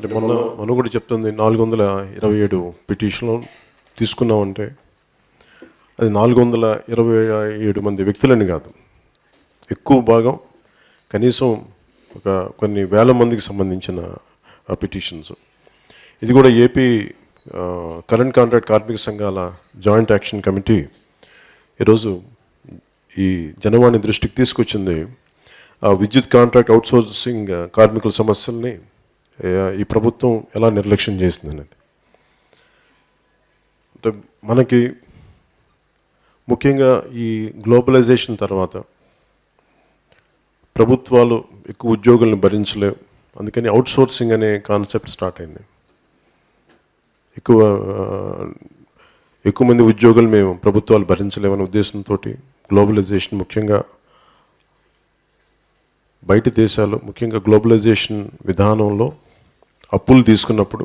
అంటే మొన్న మనం కూడా చెప్తుంది నాలుగు వందల ఇరవై ఏడు పిటిషన్లు తీసుకున్నామంటే అది నాలుగు వందల ఇరవై ఏడు మంది వ్యక్తులని కాదు. ఎక్కువ భాగం కనీసం ఒక కొన్ని వేల మందికి సంబంధించిన పిటిషన్స్. ఇది కూడా ఏపీ కరెంట్ కాంట్రాక్ట్ కార్మిక సంఘాల జాయింట్ యాక్షన్ కమిటీ ఈరోజు ఈ జనవాణి దృష్టికి తీసుకొచ్చింది. ఆ విద్యుత్ కాంట్రాక్ట్ అవుట్సోర్సింగ్ కార్మికుల సమస్యల్ని ఈ ప్రభుత్వం ఎలా నిర్లక్ష్యం చేసింది అనేది అంటే మనకి ముఖ్యంగా ఈ గ్లోబలైజేషన్ తర్వాత ప్రభుత్వాలు ఎక్కువ ఉద్యోగులను భరించలేవు అందుకని అవుట్సోర్సింగ్ అనే కాన్సెప్ట్ స్టార్ట్ అయింది. ఎక్కువ ఎక్కువ మంది ఉద్యోగులు మేము ప్రభుత్వాలు భరించలేమనే ఉద్దేశంతో గ్లోబలైజేషన్ ముఖ్యంగా బయట దేశాలు ముఖ్యంగా గ్లోబలైజేషన్ విధానంలో అప్పులు తీసుకున్నప్పుడు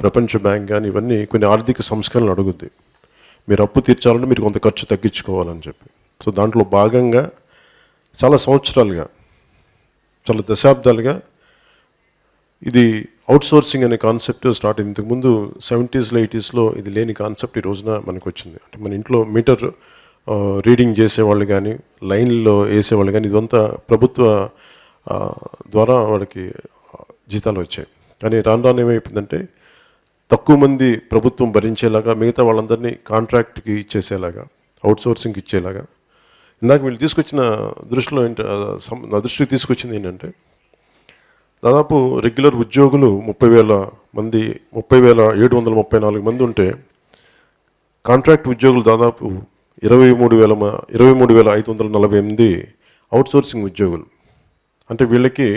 ప్రపంచ బ్యాంక్ కానీ ఇవన్నీ కొన్ని ఆర్థిక సంస్కరణలు అడుగుద్ది. మీరు అప్పు తీర్చాలంటే మీరు కొంత ఖర్చు తగ్గించుకోవాలని చెప్పి. సో దాంట్లో భాగంగా చాలా సంవత్సరాలుగా చాలా దశాబ్దాలుగా ఇది అవుట్సోర్సింగ్ అనే కాన్సెప్ట్ స్టార్ట్ అయింది. ఇంతకుముందు సెవెంటీస్లో ఎయిటీస్లో ఇది లేని కాన్సెప్ట్ ఈ రోజున మనకు వచ్చింది అంటే మన ఇంట్లో మీటర్ రీడింగ్ చేసేవాళ్ళు కానీ లైన్లో వేసేవాళ్ళు కానీ ఇదంతా ప్రభుత్వ ద్వారా వాళ్ళకి జీతాలు వచ్చాయి. కానీ రాను రాను ఏమైపోయిందంటే తక్కువ మంది ప్రభుత్వం భరించేలాగా మిగతా వాళ్ళందరినీ కాంట్రాక్ట్కి ఇచ్చేసేలాగా అవుట్సోర్సింగ్కి ఇచ్చేలాగా. ఇందాక వీళ్ళు తీసుకొచ్చిన దృష్టిలో ఏంటి నా దృష్టికి తీసుకొచ్చింది ఏంటంటే దాదాపు రెగ్యులర్ ఉద్యోగులు ముప్పై వేల మంది ముప్పై వేల ఏడు వందల ముప్పై నాలుగు మంది ఉంటే కాంట్రాక్ట్ ఉద్యోగులు దాదాపు ఇరవై మూడు వేల ఇరవై మూడు వేల ఐదు వందల నలభై ఎనిమిది అవుట్సోర్సింగ్ ఉద్యోగులు. అంటే వీళ్ళకి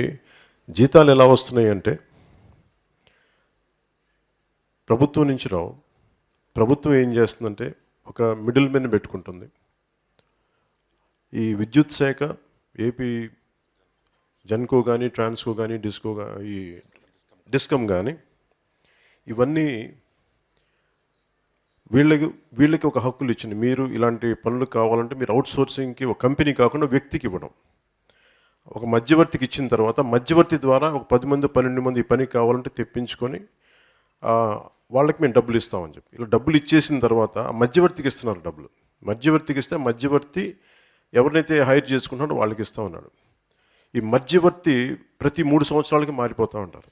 జీతాలు ఎలా వస్తున్నాయి అంటే ప్రభుత్వం నుంచి రావు. ప్రభుత్వం ఏం చేస్తుందంటే ఒక మిడిల్ మెన్ పెట్టుకుంటుంది. ఈ విద్యుత్ శాఖ ఏపీ జన్కో కానీ ట్రాన్స్కో కానీ డిస్కో ఈ డిస్కమ్ కానీ ఇవన్నీ వీళ్ళకి వీళ్ళకి ఒక హక్కులు ఇచ్చింది. మీరు ఇలాంటి పనులు కావాలంటే మీరు అవుట్ సోర్సింగ్కి ఒక కంపెనీ కాకుండా వ్యక్తికి ఇవ్వడం. ఒక మధ్యవర్తికి ఇచ్చిన తర్వాత మధ్యవర్తి ద్వారా ఒక పది మంది పన్నెండు మంది ఈ పని కావాలంటే తెప్పించుకొని వాళ్ళకి మేము డబ్బులు ఇస్తామని చెప్పి. ఇలా డబ్బులు ఇచ్చేసిన తర్వాత ఆ మధ్యవర్తికి ఇస్తున్నారు డబ్బులు. మధ్యవర్తికి ఇస్తే మధ్యవర్తి ఎవరినైతే హైర్ చేసుకుంటాడో వాళ్ళకి ఇస్తా ఉన్నాడు ఈ మధ్యవర్తి ప్రతి మూడు సంవత్సరాలకి మారిపోతూ ఉంటారు.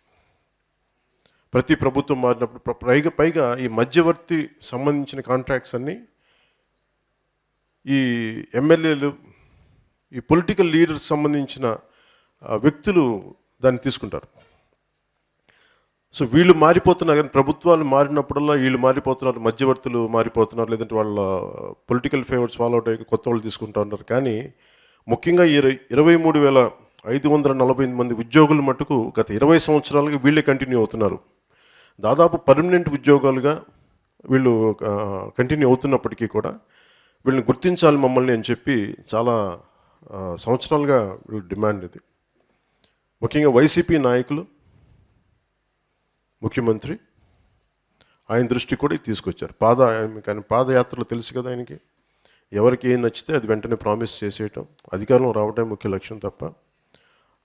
ప్రతి ప్రభుత్వం మారినప్పుడు పైగా పైగా ఈ మధ్యవర్తి సంబంధించిన కాంట్రాక్ట్స్ అన్నీ ఈ ఎమ్మెల్యేలు ఈ పొలిటికల్ లీడర్స్ సంబంధించిన వ్యక్తులు దాన్ని తీసుకుంటారు. సో వీళ్ళు మారిపోతున్నారు కానీ ప్రభుత్వాలు మారినప్పుడల్లా వీళ్ళు మారిపోతున్నారు మధ్యవర్తులు మారిపోతున్నారు లేదంటే వాళ్ళ పొలిటికల్ ఫేవర్స్ ఫాలో అవుట్ అయ్యి కొత్త వాళ్ళు తీసుకుంటా ఉన్నారు. కానీ ముఖ్యంగా ఇరవై ఇరవై మూడు వేల ఐదు వందల నలభై ఎనిమిది మంది ఉద్యోగులు మటుకు గత ఇరవై సంవత్సరాలుగా వీళ్ళే కంటిన్యూ అవుతున్నారు. దాదాపు పర్మనెంట్ ఉద్యోగాలుగా వీళ్ళు కంటిన్యూ అవుతున్నప్పటికీ కూడా వీళ్ళని గుర్తించాలి మమ్మల్ని అని చెప్పి చాలా సంవత్సరాలుగా వీళ్ళు డిమాండ్ ఇది. ముఖ్యంగా వైసీపీ నాయకులు ముఖ్యమంత్రి ఆయన దృష్టి కూడా తీసుకొచ్చారు. పాద ఆయన- కానీ పాదయాత్రలు తెలుసు కదా ఆయనకి. ఎవరికి ఏం నచ్చితే అది వెంటనే ప్రామిస్ చేసేయటం. అధికారం రావటం ముఖ్య లక్ష్యం తప్ప.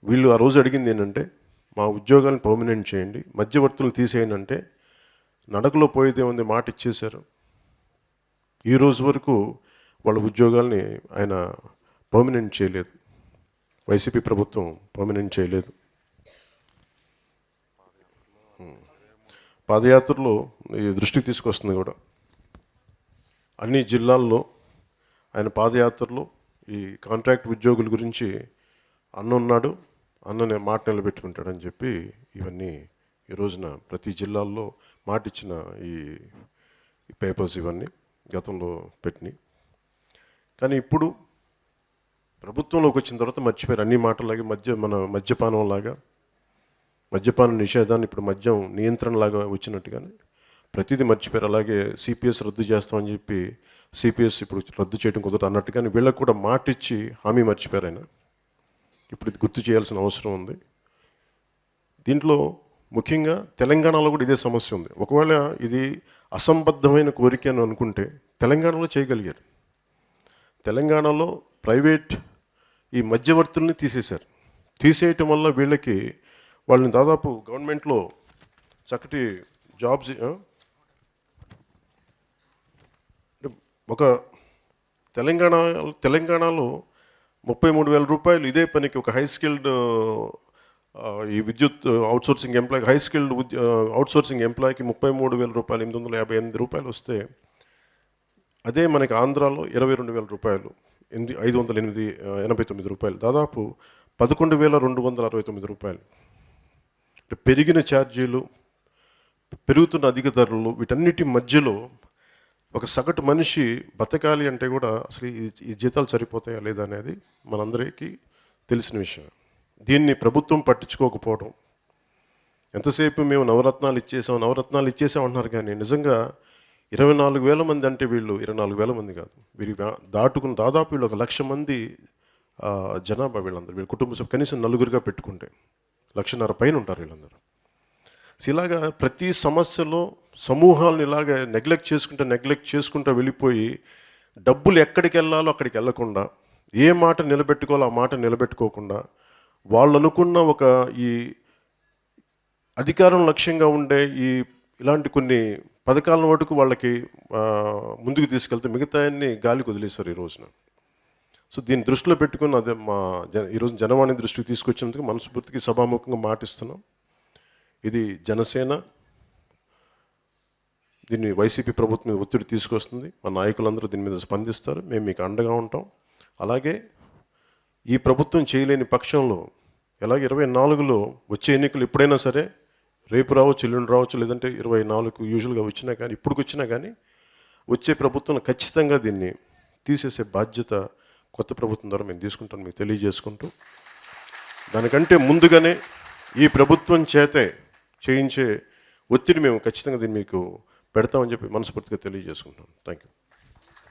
వీళ్ళు ఆ రోజు అడిగింది ఏంటంటే మా ఉద్యోగాలను పర్మనెంట్ చేయండి మధ్యవర్తులు తీసేయండి అంటే నడకలో పోయేదే ఉంది మాట ఇచ్చేశారు. ఈ రోజు వరకు వాళ్ళ ఉద్యోగాల్ని ఆయన పర్మనెంట్ చేయలేదు. వైసీపీ ప్రభుత్వం పర్మనెంట్ చేయలేదు. పాదయాత్రలో ఈ దృష్టికి తీసుకొస్తుంది కూడా. అన్ని జిల్లాల్లో ఆయన పాదయాత్రలో ఈ కాంట్రాక్ట్ ఉద్యోగుల గురించి అన్న ఉన్నాడు అన్ననే మాట నిలబెట్టుకుంటాడని చెప్పి ఇవన్నీ ఈ రోజున ప్రతి జిల్లాల్లో మాట ఇచ్చిన ఈ పేపర్స్ ఇవన్నీ గతంలో పెట్టినాయి. కానీ ఇప్పుడు ప్రభుత్వంలోకి వచ్చిన తర్వాత మర్చిపోయారు. అన్ని మాటలాగే మద్య మన మద్యపానం లాగా మద్యపాన నిషేధాన్ని ఇప్పుడు మద్యం నియంత్రణలాగా వచ్చినట్టుగానే ప్రతిదీ మర్చిపోయారు. అలాగే సిపిఎస్ రద్దు చేస్తామని చెప్పి సిపిఎస్ ఇప్పుడు రద్దు చేయడం కుదరదు అన్నట్టు కానీ వీళ్ళకు కూడా మాట ఇచ్చి హామీ మర్చిపోయారు ఆయన. ఇప్పుడు ఇది గుర్తు చేయాల్సిన అవసరం ఉంది. దీంట్లో ముఖ్యంగా తెలంగాణలో కూడా ఇదే సమస్య ఉంది. ఒకవేళ ఇది అసంబద్ధమైన కోరిక అని అనుకుంటే తెలంగాణలో చేయగలిగారు. తెలంగాణలో ప్రైవేట్ ఈ మధ్యవర్తుల్ని తీసేశారు. తీసేయటం వల్ల వీళ్ళకి వాళ్ళని దాదాపు గవర్నమెంట్లో చక్కటి జాబ్స్ ఒక తెలంగాణ తెలంగాణలో ముప్పై మూడు వేల రూపాయలు ఇదే పనికి ఒక హై స్కిల్డ్ ఈ విద్యుత్ outsourcing employee high skilled outsourcing ఎంప్లాయ్కి ముప్పై మూడు వేల రూపాయలు ఎనిమిది వందల యాభై ఎనిమిది రూపాయలు వస్తే అదే మనకి ఆంధ్రాలో ఇరవై రెండు వేల రూపాయలు ఎనిమిది ఐదు వందల ఎనిమిది ఎనభై తొమ్మిది రూపాయలు దాదాపు పదకొండు వేల రెండు వందల అరవై తొమ్మిది రూపాయలు. పెరిగిన ఛార్జీలు పెరుగుతున్న అధిక ధరలు వీటన్నిటి మధ్యలో ఒక సగటు మనిషి బతకాలి అంటే కూడా అసలు ఈ ఈ జీతాలు సరిపోతాయా లేదా అనేది మనందరికీ తెలిసిన విషయం. దీన్ని ప్రభుత్వం పట్టించుకోకపోవడం. ఎంతసేపు మేము నవరత్నాలు ఇచ్చేసాం నవరత్నాలు ఇచ్చేసాం అంటున్నారు కానీ నిజంగా ఇరవై నాలుగు వేల మంది అంటే వీళ్ళు ఇరవై నాలుగు వేల మంది కాదు. వీరి దాటుకున్న దాటుకుని దాదాపు వీళ్ళు ఒక లక్ష మంది జనాభా వీళ్ళందరూ వీళ్ళ కుటుంబ సభ్యులు కనీసం నలుగురిగా పెట్టుకుంటే. లక్షన్నర పైన ఉంటారు వీళ్ళందరూ. సో ఇలాగా ప్రతి సమస్యలో సమూహాలను ఇలాగ నెగ్లెక్ట్ చేసుకుంటూ నెగ్లెక్ట్ చేసుకుంటూ వెళ్ళిపోయి డబ్బులు ఎక్కడికి వెళ్ళాలో అక్కడికి వెళ్ళకుండా ఏ మాట నిలబెట్టుకోవాలో ఆ మాట నిలబెట్టుకోకుండా వాళ్ళు అనుకున్న ఒక ఈ అధికారం లక్ష్యంగా ఉండే ఈ ఇలాంటి కొన్ని పథకాల మటుకు వాళ్ళకి ముందుకు తీసుకెళ్తే మిగతాయన్ని గాలికి వదిలేశారు ఈ రోజున. సో దీన్ని దృష్టిలో పెట్టుకుని అదే మా జన ఈరోజు జనవాణి దృష్టికి తీసుకొచ్చినందుకు మనస్ఫూర్తికి సభాముఖంగా మాటిస్తున్నాం. ఇది జనసేన దీన్ని వైసీపీ ప్రభుత్వం మీద ఒత్తిడి తీసుకొస్తుంది. మా నాయకులందరూ దీని మీద స్పందిస్తారు. మేము మీకు అండగా ఉంటాం. అలాగే ఈ ప్రభుత్వం చేయలేని పక్షంలో ఎలాగే ఇరవై నాలుగులో వచ్చే ఎన్నికలు ఎప్పుడైనా సరే రేపు రావచ్చు ఎల్లుండి రావచ్చు లేదంటే ఇరవై నాలుగు యూజువల్గా వచ్చినా కానీ ఇప్పుడు వచ్చినా కానీ వచ్చే ప్రభుత్వం ఖచ్చితంగా దీన్ని తీసేసే బాధ్యత కొత్త ప్రభుత్వం ద్వారా మేము తీసుకుంటాం మీకు తెలియజేసుకుంటూ. దానికంటే ముందుగానే ఈ ప్రభుత్వం చేతే చేయించే ఒత్తిడి మేము ఖచ్చితంగా దీన్ని మీకు పెడతామని చెప్పి మనస్ఫూర్తిగా తెలియజేసుకుంటాం థ్యాంక్ యూ